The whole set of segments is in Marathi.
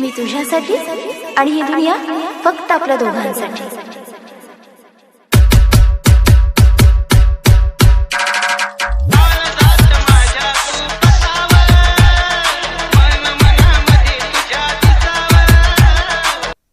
मी तुझ्यासाठी आणि ही दुनिया फक्त आपल्या दोघांसाठी.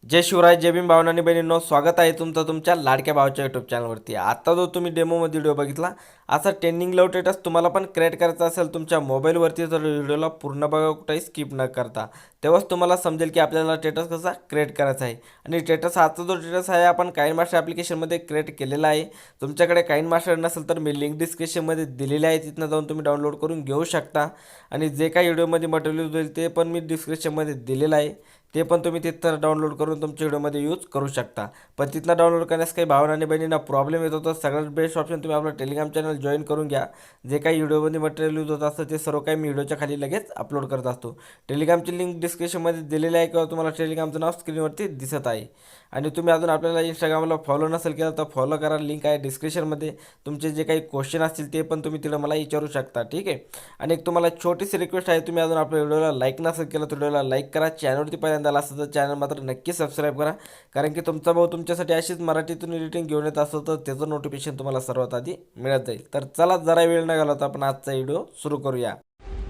जय शिवराय जय भीम भावनानी बहिणींनो स्वागत आहे तुमचं तुमच्या लाडक्या भावाच्या यूट्यूब चॅनलवरती आता जो तुम्ही डेमोमध्ये व्हिडिओ बघितला असा ट्रेंडिंग लव टेटस तुम्हाला पण क्रिएट करायचा असेल तुमच्या मोबाईलवरती तर व्हिडिओला पूर्ण बघा कुठेही स्किप न करता. तेव्हाच तुम्हाला समजेल की आपल्याला टेटस कसा क्रिएट करायचा आहे. आणि टेटस हाचा जो टेटस आहे आपण काईन मास्टर ॲप्लिकेशनमध्ये क्रिएट केलेला आहे. तुमच्याकडे काईन मास्टर नसेल तर मी लिंक डिस्क्रिप्शनमध्ये दिलेली आहे तिथनं जाऊन तुम्ही डाउनलोड करून घेऊ शकता. आणि जे काही व्हिडिओमध्ये मटेरियल होईल ते पण मी डिस्क्रिप्शनमध्ये दिलेलं आहे. ते पण तुम्ही तिथं डाउनलोड करून तुमच्या व्हिडिओमध्ये यूज करू शकता. पण तिथनं डाउनलोड करण्यास काही भावना आणि बहिणींना प्रॉब्लेम येत होता सगळ्यात बेस्ट ऑप्शन तुम्ही आपलं टेलिग्राम चॅनल जॉईन करून घ्या. जे काही व्हिडिओमध्ये मटेरियल यूज होत असतं ते सर्व काही मी व्हिडिओच्या खाली लगेच अपलोड करत असतो. टेलिग्रामची लिंक डिस्क्रिप्शनमध्ये दिलेली आहे किंवा तुम्हाला टेलिग्रामचं नाव स्क्रीनवरती दिसत आहे. आणि तुम्ही अजून आपल्याला इंस्टाग्रामला फॉलो नसेल केलं तर फॉलो करा. लिंक आहे डिस्क्रिप्शनमध्ये तुमचे जे काही क्वेश्चन असतील ते पण तुम्ही तिला मला विचारू शकता. ठीक आहे? आणि एक तुम्हाला छोटीशी रिक्वेस्ट आहे. तुम्ही अजून आपल्या व्हिडिओला लाईक नसेल केलं तर व्हिडिओला लाईक करा. चॅनलवरती पहिल्यांदा आला असतं तर चॅनल मात्र नक्की सबस्क्राईब करा. कारण की तुमचा भाऊ तुमच्यासाठी अशीच मराठीतून एडिटिंग घेऊन येत असतो तर त्याचं नोटिफिकेशन तुम्हाला सर्वात आधी मिळत जाईल. तर चला जरा वेळ न घालवता आपण आजचा व्हिडिओ सुरू करूया.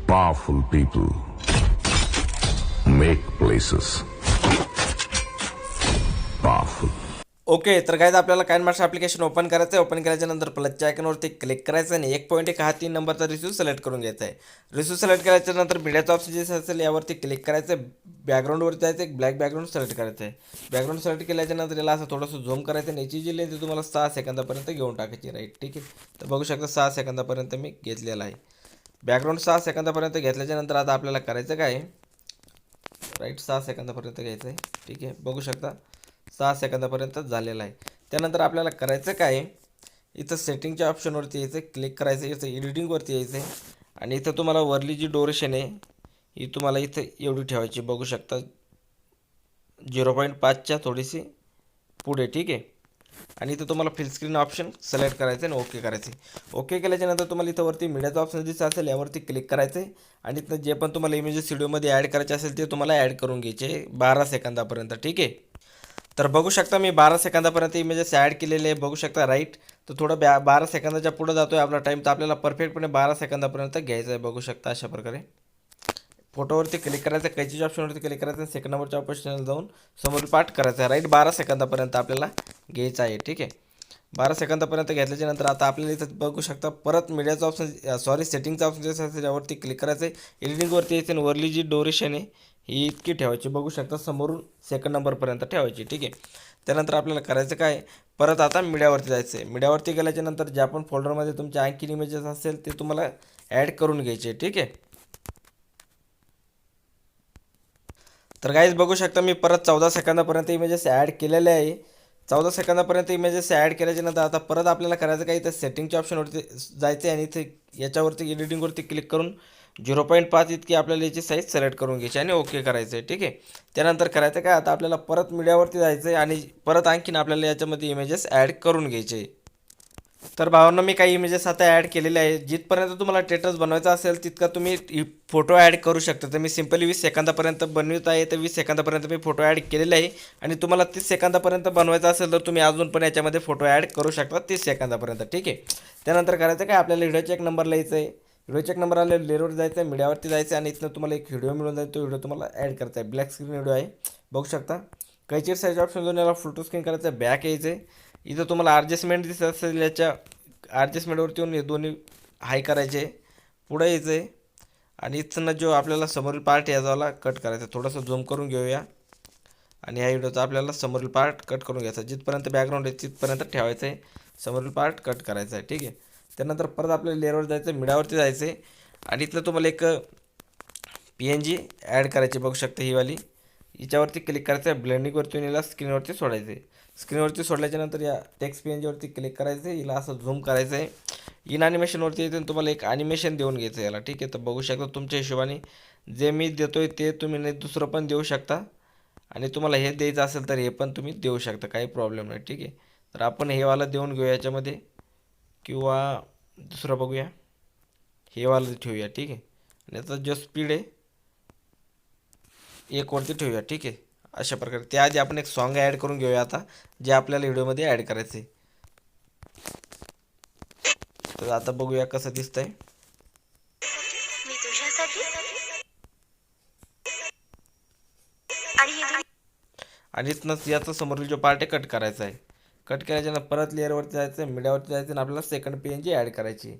Powerful people make places okay तर काय आपल्याला कायन मास्टर ॲप्लिकेशन ओपन करायचं आहे? ओपन केल्याच्यानंतर प्लसच्या आयकनवरती क्लिक करायचं आणि एक पॉईंट एक हा तीन नंबरचा रिस्यू सिलेक्ट करून घ्यायचा आहे. रिस्यू सिलेक्ट करायच्या नंतर मीडियाचा ऑप्शन जे असेल यावरती क्लिक करायचं आहे. बॅकग्राऊंडवरती जायचं एक ब्लॅक बॅकग्राऊंड सिलेक्ट करायचं आहे. बॅकग्राऊंड सिलेक्ट केल्याच्यानंतर याला असं थोडंसं झूम करायचं आणि याची जी लेन्थ आहे तुम्हाला सहा सेकंदापर्यंत घेऊन टाकायची राईट ठीक आहे? तर बघू शकता सहा सेकंदापर्यंत मी घेतलेला आहे. बॅकग्राऊंड सहा सेकंदापर्यंत घेतल्याच्या नंतर आता आपल्याला करायचं काय? राईट सहा सेकंदापर्यंत घ्यायचं आहे. ठीक आहे? बघू शकता. सहा सेकंदापर्यंत झालेलं आहे. त्यानंतर आपल्याला करायचं काय इथं सेटिंगच्या ऑप्शनवरती यायचं क्लिक करायचं इथं एडिटिंगवरती यायचं आहे आणि इथं तुम्हाला वरली जी डोरेशन आहे ही तुम्हाला इथं एवढी ठेवायची. बघू शकता झिरो पॉईंट पाचच्या थोडीशी पुढे ठीक आहे? आणि इथं तुम्हाला फिल स्क्रीन ऑप्शन सिलेक्ट करायचं आहे आणि ओके करायचं आहे ओके केल्याच्यानंतर तुम्हाला इथं वरती मीडियाचा ऑप्शन दिसत असेल यावरती क्लिक करायचं आहे आणि इथं जे पण तुम्हाला इमेजेस व्हिडिओमध्ये ॲड करायचे असेल ते तुम्हाला ॲड करून घ्यायचे बारा सेकंदापर्यंत ठीक आहे? तर बघू शकता मी बारा सेकंदापर्यंत इमेजेस ॲड केलेले आहे बघू शकता राईट तर थोडं बॅ बारा सेकंदाच्या पुढं जातो आहे आपला टाईम तर आपल्याला परफेक्टपणे बारा सेकंदापर्यंत घ्यायचं आहे बघू शकता अशा प्रकारे. फोटोवरती क्लिक करायचं कैचीच्या ऑप्शनवरती क्लिक करायचं आणि सेकंड नंबरच्या ऑप्शनला जाऊन समोर पाठ करायचं आहे राईट बारा सेकंदापर्यंत आपल्याला घ्यायचं आहे ठीक आहे? बारा सेकंदापर्यंत घेतल्याच्या नंतर आता आपल्याला इथं बघू शकता परत मीडियाचं ऑप्शन सॉरी सेटिंगचं ऑप्शन जे असेल त्यावरती क्लिक करायचं आहे एडिटिंगवरती यायचं आणि वरली जी डोरेशन आहे ही इतकी ठेवायची. बघू शकता समोरून सेकंड नंबरपर्यंत ठेवायची. ठीक आहे? त्यानंतर आपल्याला करायचं काय? परत आता मीडियावरती जायचं आहे मीडियावरती गेल्याच्यानंतर ज्या पण फोल्डरमध्ये तुमच्या आणखीन इमेजेस असेल ते तुम्हाला ॲड करून घ्यायचे. ठीक आहे? तर काहीच बघू शकता मी परत चौदा सेकंदापर्यंत इमेजेस ॲड केलेले आहे. चौदा सेकंदापर्यंत इमेजेस ॲड केल्याच्यानंतर आता परत आपल्याला करायचं काय? इथं सेटिंगच्या ऑप्शनवरती जायचं आहे आणि इथे याच्यावरती एडिटिंगवरती क्लिक करून झिरो पॉईंट पाच इतकी आपल्याला याची साईज सिलेक्ट करून घ्यायची आणि ओके करायचं आहे ठीक आहे? त्यानंतर करायचं काय? आता आपल्याला परत मीडियावरती जायचं आहे आणि परत आणखीन आपल्याला याच्यामध्ये इमेजेस ॲड करून घ्यायचे. तर भावांना मी काही इमेजेस आता ॲड केलेले आहे जिथपर्यंत तुम्हाला टेटस बनवायचा असेल तितका तुम्ही फोटो ॲड करू शकता. तर मी सिम्पली वीस सेकंदापर्यंत बनवित आहे. तर वीस सेकंदापर्यंत मी फोटो ॲड केलेले आहे. आणि तुम्हाला तीस सेकंदापर्यंत बनवायचा असेल तर तुम्ही अजून पण याच्यामध्ये फोटो ॲड करू शकता तीस सेकंदापर्यंत ठीक आहे? त्यानंतर करायचं काय? आपल्याला व्हिडिओच्या एक नंबरला यायचं आहे व्हिडिओच्या नंबर आले लेरवर जायचं आहे मीडियावरती जायचं आहे आणि इथनं तुम्हाला एक व्हिडिओ मिळून जाईल तो व्हिडिओ तुम्हाला ॲड करायचा आहे ब्लॅक स्क्रीन व्हिडिओ आहे बघू शकता. कैचेर साईज ऑप्शन दोन याला फोटो स्क्रीन करायचं आहे बॅक यायचं आहे इथं तुम्हाला ॲडजस्टमेंट दिसत असेल याच्या ॲडजस्टमेंटवरती येऊन हे दोन्ही हाय करायचे. पुढे यायचं आहे आणि इथनं जो आपल्याला समोरील पार्ट याचावाला कट करायचा आहे थोडंसं झूम करून घेऊया. आणि ह्या व्हिडिओचा आपल्याला समोरील पार्ट कट करून घ्यायचा. आहे जिथपर्यंत बॅकग्राऊंड आहे तिथपर्यंत ठेवायचं आहे समोरील पार्ट कट करायचा आहे ठीक आहे. त्यानंतर परत आपल्याला लेअरवर जायचं मिडावरती जायचं आहे आणि इथलं तुम्हाला एक पी एन जी ॲड करायची बघू शकता ही वाली. हिच्यावरती क्लिक करायचं आहे ब्लेंडिंगवरती याला स्क्रीनवरती सोडायचं आहे स्क्रीनवरती सोडल्याच्यानंतर या टेक्स्ट पी एन जीवरती क्लिक करायचं आहे हिला असं झूम करायचं आहे इन ॲनिमेशनवरती येते तुम्हाला एक ॲनिमेशन देऊन घ्यायचं याला ठीक आहे? तर बघू शकता तुमच्या हिशोबाने जे मी देतो आहे ते तुम्ही नाही दुसरं पण देऊ शकता. आणि तुम्हाला हे द्यायचं असेल तर हे पण तुम्ही देऊ शकता काही प्रॉब्लेम नाही ठीक आहे? तर आपण हे वाला देऊन घेऊ याच्यामध्ये. किंवा दुसरं बघूया. हे वाला ठेवूया ठीक आहे. आणि याचा जो स्पीड आहे एक वरती ठेवूया ठीक आहे. अशा प्रकारे. त्याआधी आपण एक सॉन्ग ॲड करून घेऊया आता जे आपल्याला व्हिडिओमध्ये ॲड करायचं आहे तर आता बघूया कसं दिसतंय. आणि दुनिया आणि इथनंच याचा समोरील जो पार्ट आहे कट करायचा आहे. कट केल्याच्यानं परत लेअरवरती जायचं मीडियावरती जायचं आणि आपल्याला second P N G add करायची.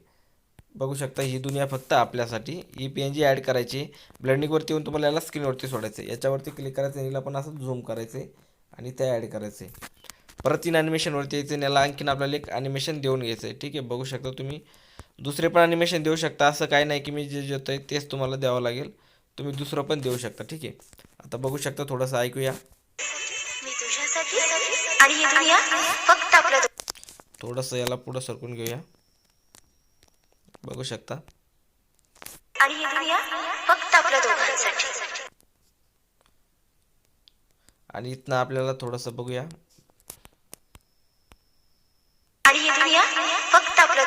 बघू शकता ही दुनिया फक्त आपल्यासाठी ही पी एन जी ॲड करायची. ब्लेंडिंगवरती येऊन तुम्हाला याला स्क्रीनवरती सोडायचं आहे याच्यावरती क्लिक करायचं याला पण असं झूम करायचं आहे आणि ते ॲड करायचे परत तीन ॲनिमेशनवरती यायचं आणि याला आणखीन आपल्याला एक ॲनिमेशन देऊन घ्यायचं आहे ठीक आहे बघू शकता तुम्ही. दुसरे पण ॲनिमेशन देऊ शकता. असं काही नाही की मी जे जेतो आहे तेच तुम्हाला द्यावं लागेल. तुम्ही दुसरं पण देऊ शकता. ठीक आहे. आता बघू शकता थोडंसं ऐकूया. दुनिया फक्त थोडंसं याला पुढं सरकून घेऊया. बघू शकता. आणि ही दुनिया फक्त आपल्या दोघांसाठी. आणि इथनं आपल्याला थोडंसं बघूया. आणि ही दुनिया फक्त आपल्या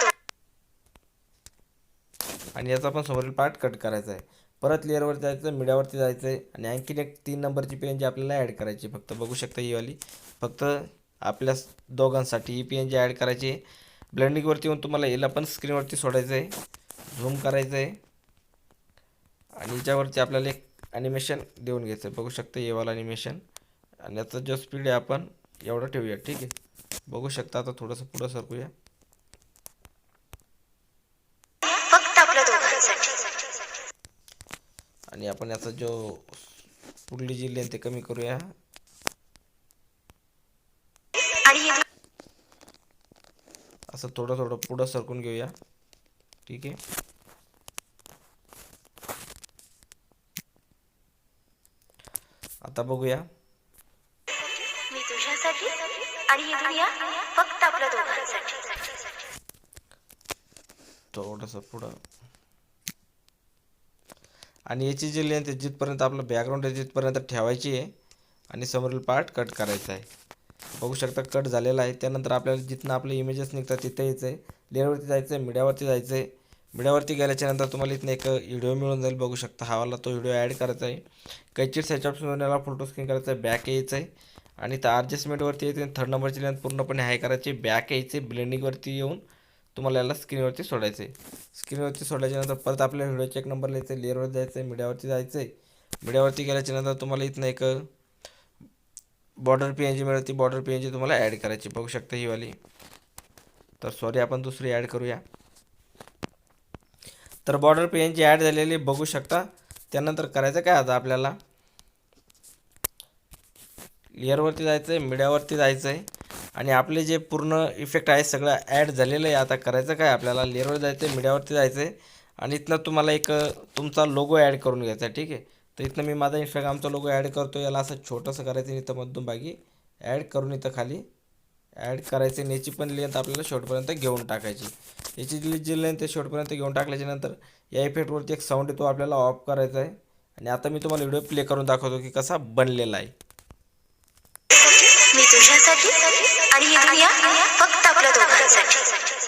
आणि याचा पण समोरील पार्ट कट करायचा आहे. परत लेअरवरती जायचं मीडियावरती जायचं आहे आणि आणखीन एक तीन नंबरची पी एन जी आपल्याला ॲड करायची. फक्त बघू शकता ही वाली. फक्त आपल्या दोघांसाठी ही पी एन जी ॲड करायची आहे ब्लेंडिंगवरती येऊन तुम्हाला याला पण स्क्रीनवरती सोडायचं आहे. झूम करायचं आहे. आणि याच्यावरती आपल्याला एक ॲनिमेशन देऊन घ्यायचं आहे. बघू शकता हे वाला ॲनिमेशन आणि याचा जो स्पीड आहे आपण एवढं ठेवूया. ठीक आहे. बघू शकता आता थोडंसं पुढं सरकूया. आणि आपण याचा जो पुढली जी लेंथ आहे कमी करूया. असं थोडं थोडं पुढं सरकून घेऊया. ठीक आहे. आता बघूया. मी तुझ्यासाठी आणि दुनिया फक्त आपल्या दोघांसाठी. थोडंसं पुढं. आणि याची जी लेंथ आहे जिथपर्यंत आपलं बॅकग्राऊंड आहे तिथपर्यंत ठेवायची आहे. आणि समोरील पार्ट कट करायचा आहे. बघू शकता कट झालेला आहे. त्यानंतर आपल्याला जिथनं आपले इमेजेस निघतात तिथे यायचं आहे लेअरवरती जायचं आहे मीडियावरती जायचं आहे मीडियावरती गेल्याच्यानंतर तुम्हाला इथनं एक व्हिडिओ मिळून जाईल बघू शकता. हावाला तो व्हिडिओ ॲड करायचा आहे. कैची सर्च ऑप्शनवर याला फोटो स्क्रीन करायचा आहे. बॅक यायचं आहे आणि त्या ॲडजस्टमेंटवरती यायचं थर्ड नंबरची लेंथ पूर्णपणे हाय करायची. बॅक यायचे ब्लेंडिंगवरती येऊन तुम्हाला याला स्क्रीनवरती सोडायचं आहे स्क्रीनवरती सोडल्याच्यानंतर परत आपल्या व्हिडिओचे एक नंबर लिहायचं आहे लेअरवर जायचं आहे मीडियावरती जायचं आहे मीडियावरती गेल्याच्यानंतर तुम्हाला इथनं एक बॉर्डर पी एन जी मिळते ती बॉर्डर पी एन जी तुम्हाला ॲड करायची. बघू शकता ही वाली. तर सॉरी आपण दुसरी ॲड करूया. तर border P N G add झालेली बघू शकता. त्यानंतर करायचं काय आता आपल्याला? लेअरवरती जायचं आहे मीडियावरती जायचं आहे आणि आपले जे पूर्ण इफेक्ट आहे सगळं ॲड झालेलं आहे. आता करायचं काय आपल्याला? लेअरवर जायचं आहे मीडियावरती जायचं आहे आणि इथनं तुम्हाला एक तुमचा लोगो ॲड करून घ्यायचा आहे ठीक आहे. तर इथनं मी माझा इंस्टाग्रामचा लोगो ॲड करतो याला छोटंसं करायचं इथं मध्यभागी ॲड करून इथं खाली। ॲड करायचे आणि याची लेंथ आपल्याला शेवटपर्यंत टाकायची याची जी लेंथ आहे शेवटपर्यंत घेऊन टाकल्याच्यानंतर या इफेक्टवरती एक साऊंड तो आपल्याला ऑफ़ आणि आता मी तुम्हाला व्हिडिओ प्ले करून दाखवतो की कसा मी ही दुनिया फक्त आपल्या दोघांसाठी.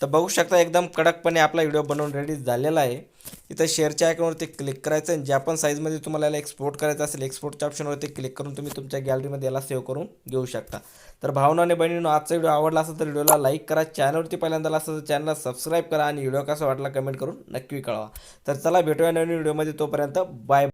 तर बघू शकता एकदम कडकपणे आपला व्हिडिओ बनवून रेडी झालेला आहे. इथं शेअरच्या आयकॉनवरती क्लिक करायचं आणि ज्या पण साईजमध्ये तुम्हाला याला एक्सपोर्ट करायचं असेल एक्सपोर्टच्या ऑप्शनवरती क्लिक करून तुम्ही तुमच्या गॅलरीमध्ये याला सेव्ह करून घेऊ शकता. तर भावना आणि बहिणीनं आजचा व्हिडिओ आवडला असेल तर व्हिडिओला लाईक करा. चॅनलवरती पहिल्यांदा असेल तर चॅनलला सबस्क्राईब करा आणि व्हिडिओ कसा वाटला कमेंट करून नक्की कळवा. तर चला भेटूया नवीन व्हिडिओमध्ये तोपर्यंत बाय